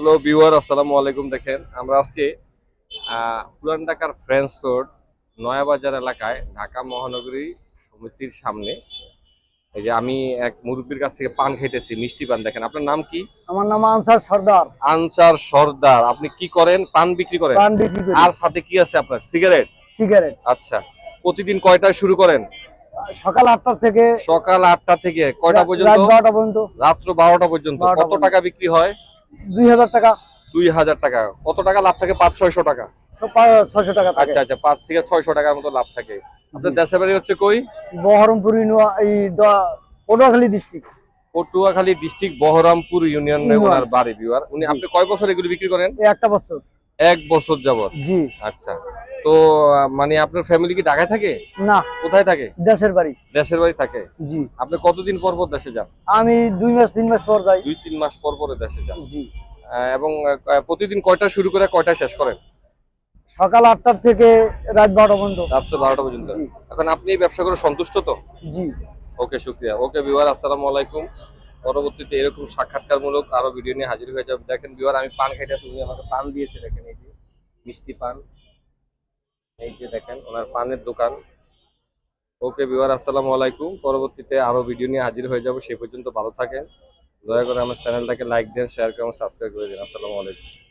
Hello viewer আসসালামু আলাইকুম। দেখেন আমরা আজকে পুরান ঢাকার ফ্রেন্স রোড নয়াবাজার এলাকায় ঢাকা মহানগরী সমিতির সামনে। এই যে আমি এক মুরব্বীর কাছ থেকে পান খাইতেছি মিষ্টি পান। দেখেন আপনার নাম কি? আমার নাম আনসার সর্দার। আনসার সর্দার। আপনি কি করেন? পান বিক্রি করেন? পান বিক্রি করি। আর সাথে কি আছে আপনার? সিগারেট? সিগারেট। আচ্ছা প্রতিদিন কয়টায় শুরু করেন? সকাল আটটা থেকে সকাল আটটা থেকে কয়টা পর্যন্ত? বারোটা পর্যন্ত। রাত্র বারোটা পর্যন্ত। 12টা কত টাকা বিক্রি হয়? দুই হাজার টাকা। দুই হাজার টাকা। কত টাকা লাভ থাকে? পাঁচ ছয়শো টাকা। ছয়শো টাকা আচ্ছা আচ্ছা পাঁচ থেকে ছয়শো টাকার মতো লাভ থাকে। আপনার। দেশের বাড়ি হচ্ছে কই? বহরমপুর এই Patuakhali district Patuakhali district Baharampur union. ওনার বাড়ি ভিউয়ার। উনি। আপনি কয় বছর এগুলি বিক্রি করেন? একটা বছর। এক বছর যাবত। জি। আচ্ছা। তো মানে আপনার ফ্যামিলি কি ঢাকায় থাকে? না। কোথায় থাকে? দেশের বাড়ি। দেশের বাড়ি থাকে? জি। আপনি কতদিন পর পর দেশে যান? আমি দুই মাস তিন মাস পর যাই। দুই তিন মাস পর পরে দেশে যান? জি। এবং প্রতিদিন কয়টা শুরু করে কয়টা শেষ করেন? সকাল আটটার থেকে রাত বারোটা পর্যন্ত। রাত্র বারোটা পর্যন্ত। এখন আপনি এই ব্যবসা করে সন্তুষ্ট তো? জি। ওকে শুক্রিয়া। ওকে বিওয়ার আসসালামু আলাইকুম। পরবর্তীতে এরকম সাক্ষাৎকারমূলক আরও ভিডিও নিয়ে হাজির হয়ে যাবে। দেখেন বিওয়ার আমি পান খাইতেছি উনি আমাকে পান দিয়েছে দেখেন এই যে মিষ্টি পান। এই যে দেখেন, ওনার পানের দোকান। ওকে বিওয়ার আসসালামু আলাইকুম। পরবর্তীতে আরও ভিডিও নিয়ে হাজির হয়ে যাব। সে পর্যন্ত ভালো থাকেন। দয়া করে আমার চ্যানেলটাকে লাইক দেন শেয়ার করে আমার সাবস্ক্রাইব করে দিন। আসসালামু আলাইকুম।